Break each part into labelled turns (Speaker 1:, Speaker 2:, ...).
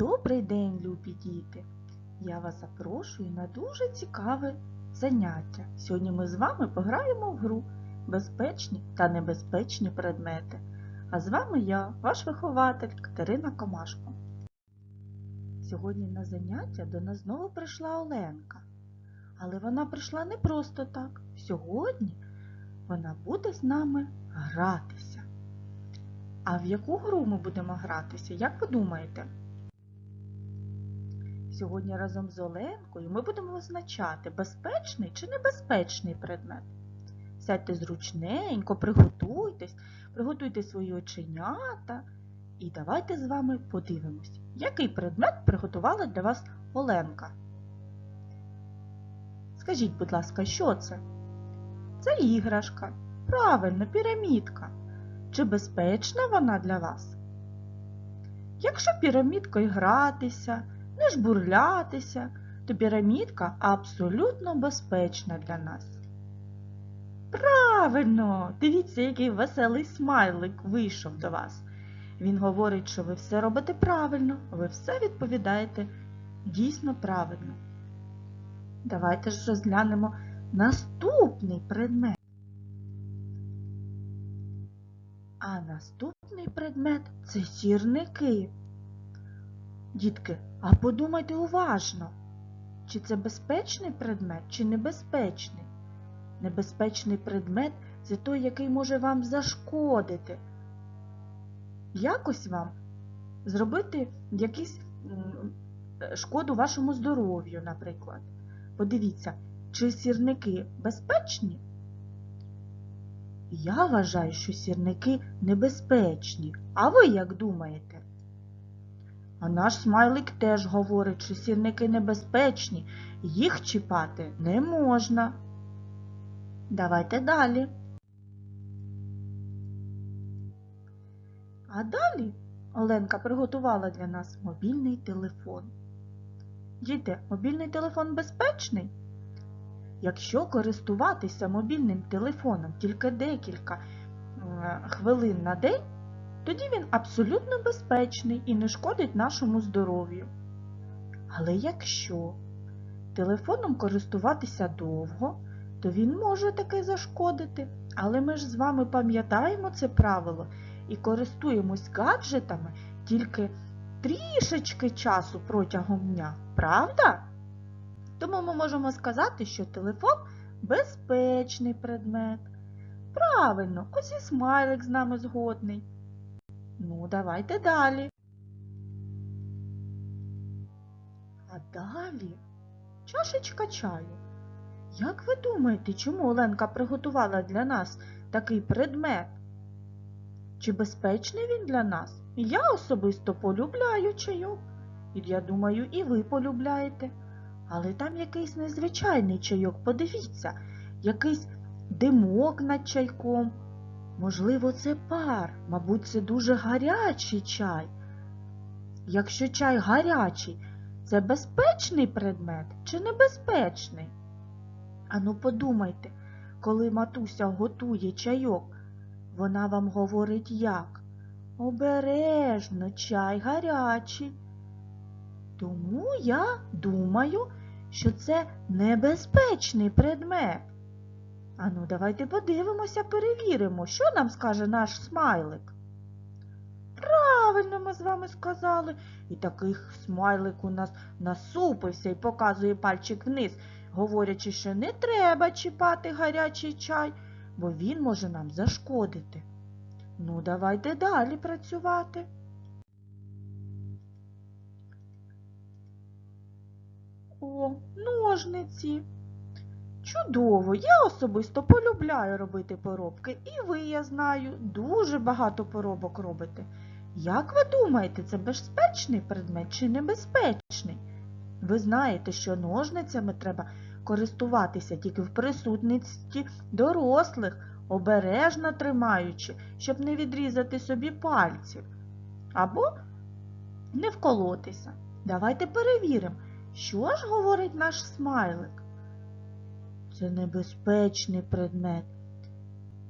Speaker 1: Добрий день, любі діти! Я вас запрошую на дуже цікаве заняття. Сьогодні ми з вами пограємо в гру Безпечні та небезпечні предмети. А з вами я, ваш вихователь Катерина Комашко. Сьогодні на заняття до нас знову прийшла Оленка. Але вона прийшла не просто так. Сьогодні вона буде з нами гратися. А в яку гру ми будемо гратися? Як ви думаєте? Сьогодні разом з Оленкою ми будемо визначати, безпечний чи небезпечний предмет. Сядьте зручненько, приготуйтесь, приготуйте свої оченята і давайте з вами подивимось, який предмет приготувала для вас Оленка. Скажіть, будь ласка, що це? Це іграшка. Правильно, пірамідка. Чи безпечна вона для вас? Якщо пірамідкою гратися, не жбурлятися, то пірамідка абсолютно безпечна для нас. Правильно! Дивіться, який веселий смайлик вийшов до вас. Він говорить, що ви все робите правильно, ви все відповідаєте дійсно правильно. Давайте ж розглянемо наступний предмет. А наступний предмет це сірники. Дітки, а подумайте уважно, чи це безпечний предмет, чи небезпечний. Небезпечний предмет це той, який може вам зашкодити. Якось вам зробити якусь м, шкоду вашому здоров'ю, наприклад. Подивіться, чи сірники безпечні? Я вважаю, що сірники небезпечні. А ви як думаєте? А наш смайлик теж говорить, що сірники небезпечні, їх чіпати не можна. Давайте далі. А далі Оленка приготувала для нас мобільний телефон. Діти, мобільний телефон безпечний? Якщо користуватися мобільним телефоном тільки декілька е, хвилин на день, тоді він абсолютно безпечний і не шкодить нашому здоров'ю. Але якщо телефоном користуватися довго, то він може таки зашкодити. Але ми ж з вами пам'ятаємо це правило і користуємось гаджетами тільки трішечки часу протягом дня, правда? Тому ми можемо сказати, що телефон безпечний предмет. Правильно, ось і смайлик з нами згодний. Ну, давайте далі. А далі чашечка чаю. Як ви думаєте, чому Оленка приготувала для нас такий предмет? Чи безпечний він для нас? Я особисто полюбляю чайок. І я думаю, і ви полюбляєте. Але там якийсь незвичайний чайок, подивіться, якийсь димок над чайком. Можливо, це пар, мабуть, це дуже гарячий чай. Якщо чай гарячий, це безпечний предмет чи небезпечний? Ану подумайте, коли матуся готує чайок, вона вам говорить як? Обережно, чай гарячий. Тому я думаю, що це небезпечний предмет. Ану, давайте подивимося, перевіримо, що нам скаже наш смайлик. Правильно ми з вами сказали. І такий смайлик у нас насупився і показує пальчик вниз, говорячи, що не треба чіпати гарячий чай, бо він може нам зашкодити. Ну, давайте далі працювати. О, ножниці. Чудово! Я особисто полюбляю робити поробки, і ви, я знаю, дуже багато поробок робите. Як ви думаєте, це безпечний предмет чи небезпечний? Ви знаєте, що ножницями треба користуватися тільки в присутності дорослих, обережно тримаючи, щоб не відрізати собі пальців або не вколотися. Давайте перевіримо, що ж говорить наш смайлик. Це небезпечний предмет,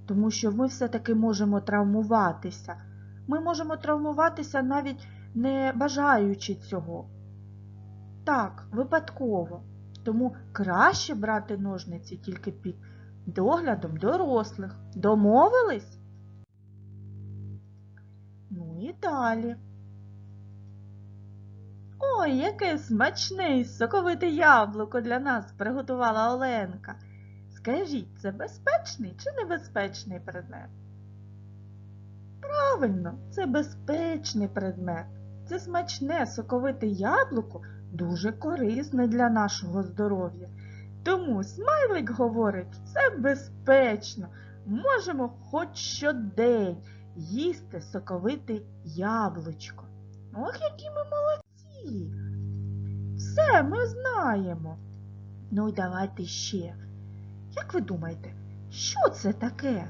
Speaker 1: тому що ми все-таки можемо травмуватися. Ми можемо травмуватися навіть не бажаючи цього. Так, випадково. Тому краще брати ножниці тільки під доглядом дорослих. Домовились? Ну і далі. Ой, яке смачне і соковите яблуко для нас приготувала Оленка. Скажіть, це безпечний чи небезпечний предмет? Правильно, це безпечний предмет. Це смачне соковите яблуко дуже корисне для нашого здоров'я. Тому смайлик говорить, це безпечно. Можемо хоч щодень їсти соковите яблучко. Ох, які ми! Ми знаємо. Ну й давайте ще. Як ви думаєте, що це таке?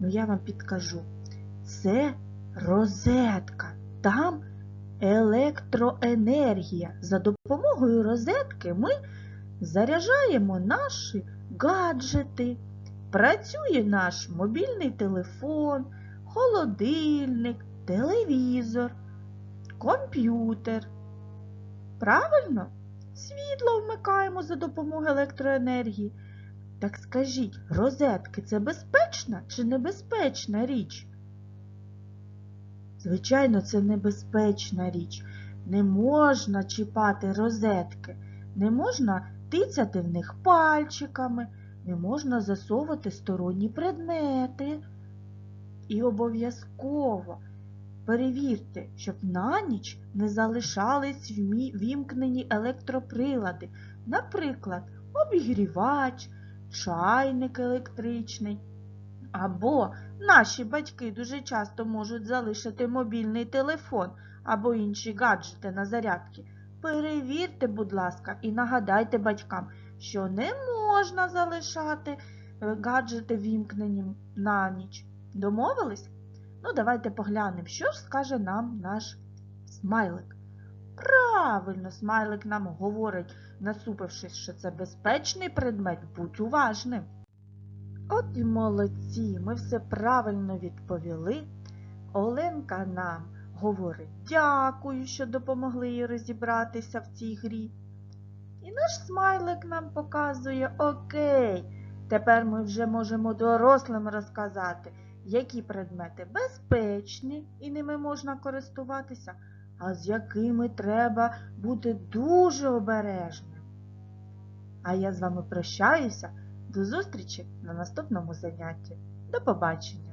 Speaker 1: Ну, я вам підкажу. Це розетка. Там електроенергія. За допомогою розетки ми заряджаємо наші гаджети. Працює наш мобільний телефон, холодильник, телевізор, комп'ютер. Правильно? Світло вмикаємо за допомогою електроенергії. Так скажіть, розетки це безпечна чи небезпечна річ? Звичайно, це небезпечна річ. Не можна чіпати розетки, не можна тицяти в них пальчиками, не можна засовувати сторонні предмети. І обов'язково перевірте, щоб на ніч не залишались вімкнені електроприлади, наприклад, обігрівач, чайник електричний. Або наші батьки дуже часто можуть залишити мобільний телефон або інші гаджети на зарядки. Перевірте, будь ласка, і нагадайте батькам, що не можна залишати е, гаджети вімкнені на ніч. Домовились? Ну, давайте поглянемо, що ж скаже нам наш смайлик. Правильно, смайлик нам говорить, насупившись, що це безпечний предмет, будь уважним. От і молодці, ми все правильно відповіли. Оленка нам говорить дякую, що допомогли їй розібратися в цій грі. І наш смайлик нам показує окей. Тепер ми вже можемо дорослим розказати, які предмети безпечні і ними можна користуватися, а з якими треба бути дуже обережним. А я з вами прощаюся. До зустрічі на наступному занятті. До побачення!